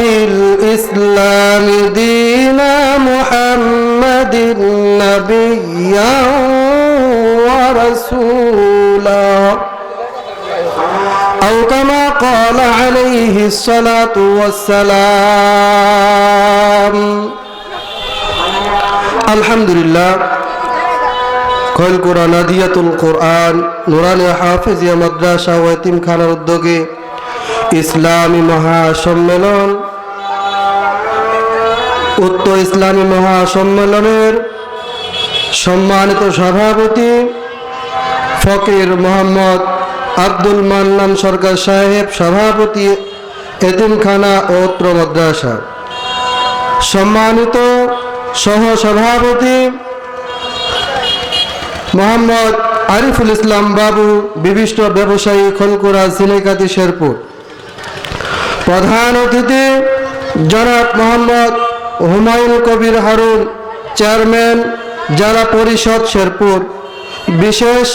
وبالإسلام دين محمد نبيا ورسولا أو كما قال عليه الصلاة والسلام الحمد لله খৈল কোরআন আদিয়াতুল কোরআন নুরানি হাফিজিয়া মাদ্রাসা ও এতিমখানার উদ্যোগে ইসলামী মহাসম্মেলন উত্তর ইসলামী মহাসম্মেলনের সম্মানিত সভাপতি ফকির মোহাম্মদ আব্দুল মান্নান সরকার সাহেব, সভাপতি এতিমখানা ও মাদ্রাসা। সম্মানিত সহ সভাপতি মোহাম্মদ আরিফুল ইসলাম বাবু বিশিষ্ট ব্যবসায়ী খলকুরা সিলেকাতি শেরপুর। প্রধান অতিথি জনাব মোহাম্মদ হুমায়ুন কবির হারুন, চেয়ারম্যান জেলা পরিষদ শেরপুর। বিশেষ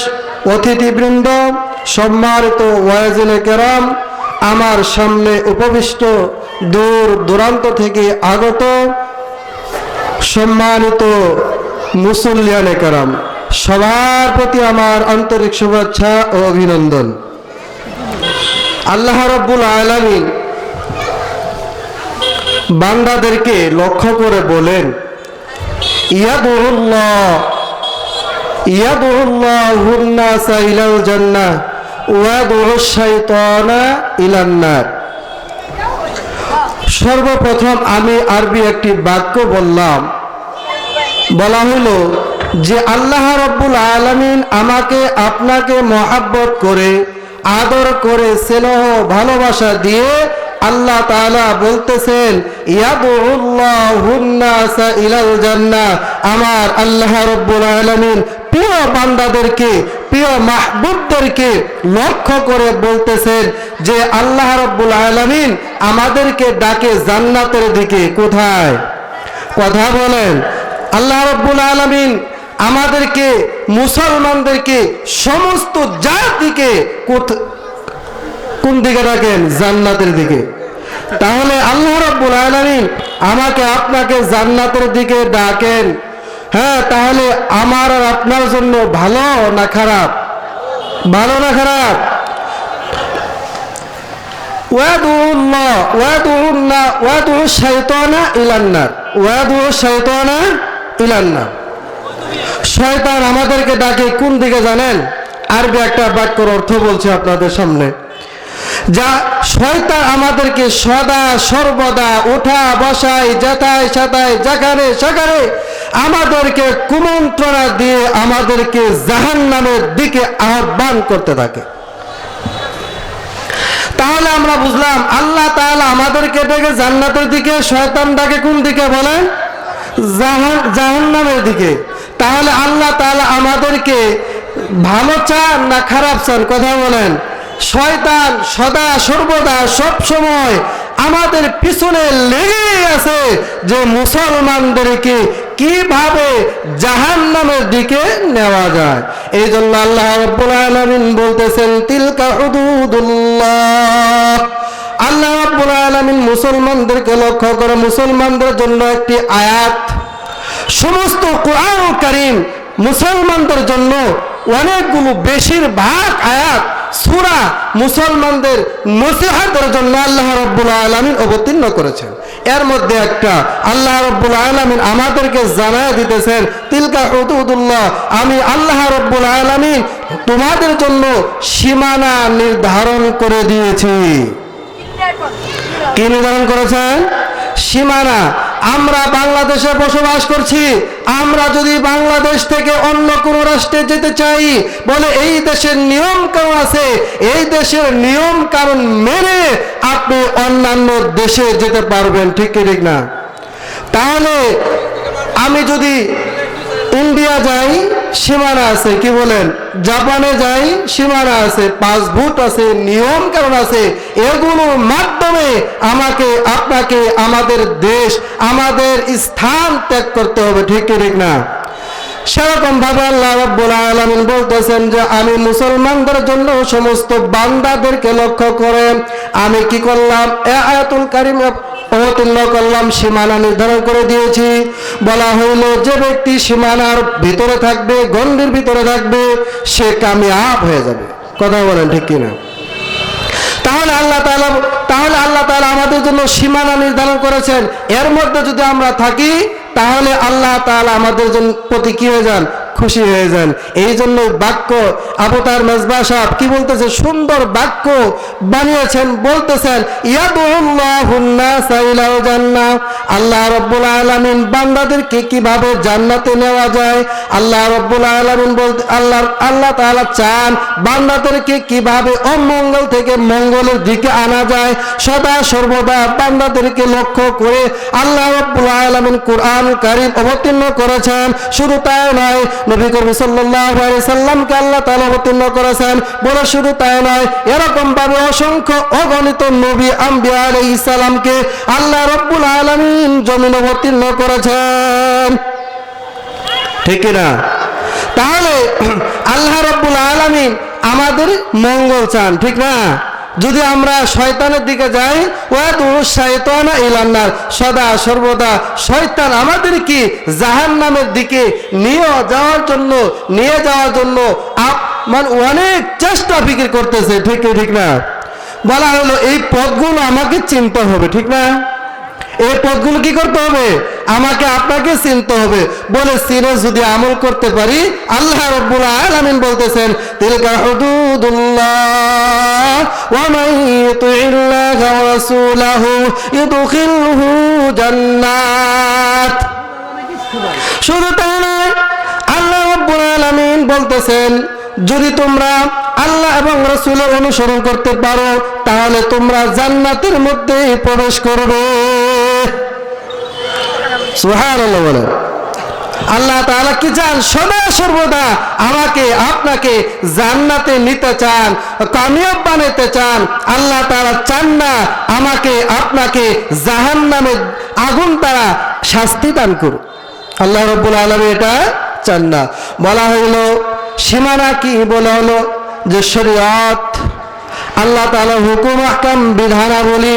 অতিথিবৃন্দ, সম্মানিত ওয়াজিনে কেরাম, আমার সামনে উপবিষ্ট দূর দূরান্ত থেকে আগত সম্মানিত মুসল্লিয়ানে কারাম, সবার প্রতি আমার আন্তরিক শুভেচ্ছা ও অভিনন্দন। আল্লাহ রব্বুল আলামিন বান্দাদেরকে লক্ষ্য করে বলেন সর্বপ্রথম আমি আরবি একটি বাক্য বললাম। বলা হলো যে, আল্লাহ রব্বুল আলমিন আমাকে আপনাকে মহাব্বত করে, আদর করে, স্নেহ, ভালোবাসা দিয়ে আল্লাহ তাআলা বলতেছেন আমার আল্লাহ রব্বুল আলামিন প্রিয় বান্দাদেরকে, প্রিয় মাহবুবদেরকে লক্ষ্য করে বলতেছেন যে আল্লাহ রব্বুল আলামিন আমাদেরকে ডাকে জান্নাতের দিকে। কোথায়? কথা বলেন। আল্লাহ রব্বুল আলামিন আমাদেরকে, মুসলমানদেরকে, সমস্ত জাতিকে কোন দিকে ডাকেন? জান্নাতের দিকে। তাহলে আল্লাহ রাব্বুল আলামিন আমাকে আপনাকে জান্নাতের দিকে ডাকেন। হ্যাঁ তাহলে আমার আর আপনার জন্য ভালো না খারাপ? ভালো না খারাপ? শয়তান আমাদেরকে ডাকে, কোন দিকে জানেন? আরবি একটা বাক্যর অর্থ বলছে আপনাদের সামনে। যা শয়তান আমাদেরকে সদা, সর্বদা ওঠা বসায় যেথায় সেথায় যেখানে সেখানে আমাদেরকে কুমন্ত্রণা দিয়ে আমাদেরকে জাহান নামের দিকে আহ্বান করতে থাকে। তাহলে আমরা বুঝলাম, আল্লাহ তাআলা আমাদেরকে ডেকে জান্নাতের দিকে, শয়তান ডাকে কোন দিকে বলেন জাহান, জাহান্নামের দিকে। তাহলে আল্লাহ তাআলা আমাদেরকে ভালো চান না খারাপ চান, কথা বলেন? শয়তান সদা সর্বদা সব সময় আমাদের পিছনে লেগে আছে যে মুসলমানদেরকে কীভাবে জাহান্নামের দিকে নেওয়া যায়। এই জন্য আল্লাহ রাব্বুল আলামিন বলতেছেন, তিলকা হুদুদুল্লাহ আল্লাহ রাব্বুল আলামিন মুসলমানদেরকে লক্ষ্য করে মুসলমানদের জন্য একটি আয়াত। সমস্ত কোরআন কারীম মুসলমানদের জন্য অনেকগুলো বেশিরভাগ আয়াত সূরা মুসলমানদের নসিহতের জন্য আল্লাহ রাব্বুল আলামিন অবতীর্ণ করেছেন। এর মধ্যে একটা আল্লাহ রাব্বুল আলামিন আমাদেরকে জানায় দিতেছেন তিলকা হুদুদুল্লাহ আমি আল্লাহ রাব্বুল আলামিন তোমাদের জন্য সীমানা নির্ধারণ করে দিয়েছি। কি নির্ধারণ করেছেন? সীমানা। আমরা বাংলাদেশে বসবাস করছি, আমরা যদি বাংলাদেশ থেকে অন্য কোন রাষ্ট্রে যেতে চাই, বলে এই দেশের নিয়ম কারণ আছে, এই দেশের নিয়ম কারণ মেনে আপনি অন্যান্য দেশে যেতে পারবেন, ঠিক ঠিক না? তাহলে আমি যদি ইন্ডিয়া যাই সীমানা আছে, কি বলেন? জাপানে যাই, সীমানা আছে, পাসপোর্ট আছে, নিয়ম কারণ আছে এগুলোর মাধ্যমে আমাকে, আপনাকে, আমাদের দেশ, আমাদের স্থান ত্যাগ করতে হবে, ঠিক কি ঠিক না? সেরকম ভাবে আল্লাহ রাব্বুল আলামিন বলতেছেন যে, আমি মুসলমানদের জন্য সমস্ত বান্দাদেরকে লক্ষ্য করে আমি কি করলাম? এ আয়াতুল কারিম অবতীর্ণ করলাম, সীমানা নির্ধারণ করে দিয়েছি। বলা হইল, যে ব্যক্তি সীমানার ভিতরে থাকবে গন্ডির ভিতরে থাকবে, সে কামিয়াব হয়ে যাবে। কথা বলেন ঠিক কিনা? তাহলে আল্লাহ তাআলা, তাহলে আল্লাহ তাআলা আমাদের জন্য সীমানা নির্ধারণ করেছেন। এর মধ্যে যদি আমরা থাকি, তাহলে আল্লাহ তাআলা আমাদের জন্য প্রতি হয়ে যান? খুশি হয়ে যান। এই জন্য বাক্য আবতার মেজবা সাহেব কি বলতেছে? সুন্দর বাক্য বানিয়েছেন, বলতেছেন আল্লাহ রব্বুল আলামিন বান্দাদেরকে কীভাবে জান্নাতে নেওয়া যায়? আল্লাহ রব্বুল আলামিন বলতে আল্লাহ আল্লাহ তাআলা চান বান্দাদেরকে কীভাবে অমঙ্গল থেকে মঙ্গলের দিকে আনা যায়? সদা সর্বদা বান্দাদেরকে লক্ষ্য করে আল্লাহ রব্বুল আলামিন কোরআন কারীম অবতীর্ণ করেছেন। শুধু তাই নয় নবী করিম সাল্লামকে আল্লাহ তাআলা অবতীর্ণ করেছেন। বলে শুধু তাই নয়, এরকম ভাবে অসংখ্য অগণিত নবী আম্বিয়া আলাইহিস সালামকে আল্লাহ রব্বুল আলামিন জমিন অবতীর্ণ করেছেন। ঠিক না তাহলে আল্লাহ রব্বুল আলামিন আমাদের মঙ্গল চান, ঠিক না? যদি আমরা শয়তানের দিকে যাই শয়তানা ইলান্নার, সদা সর্বদা শয়তান আমাদের কি জাহান নামের দিকে নিয়ে যাওয়ার জন্য, নিয়ে যাওয়ার জন্য মানে অনেক চেষ্টা ফিকির করতেছে, ঠিক ঠিক না? বলা হলো এই পথগুলো আমাকে চিন্তা হবে, ঠিক না? এই পথগুলো কি করতে হবে? আমাকে আপনাকে চিনতে হবে। বলে চিনে যদি আমল করতে পারি, আল্লাহ রব্বুল আলামিন বলতেছেন, তিলকা হুদুদুল্লাহ ওয়া মান ইউতি'িল্লাহ ওয়া রাসূলাহু ইউদখিলহু জান্নাত। শুধু তাই নয়, আল্লাহ রব্বুল আলামিন বলতেছেন, যদি তোমরা আল্লাহ এবং রসুলের অনুসরণ করতে পারো, তাহলে তোমরা জান্নাতের মধ্যে প্রবেশ করবে। আল্লাহ তাআলা কি চান? সদা সর্বদা আমাকে, আপনাকে জান্নাতে নিতে চান, কামিয়াব বানাতে চান। আল্লাহ তাআলা চান না আমাকে, আপনাকে জাহান্নামে আগুন তারা শাস্তি দান করুক। আল্লাহ রব্বুল আলমী এটা চান না। বলা হইল, সীমানা কি বলা হলো? যে শরীয়ত, আল্লাহ তাআলা হুকুম, আহকাম, বিধানাবলী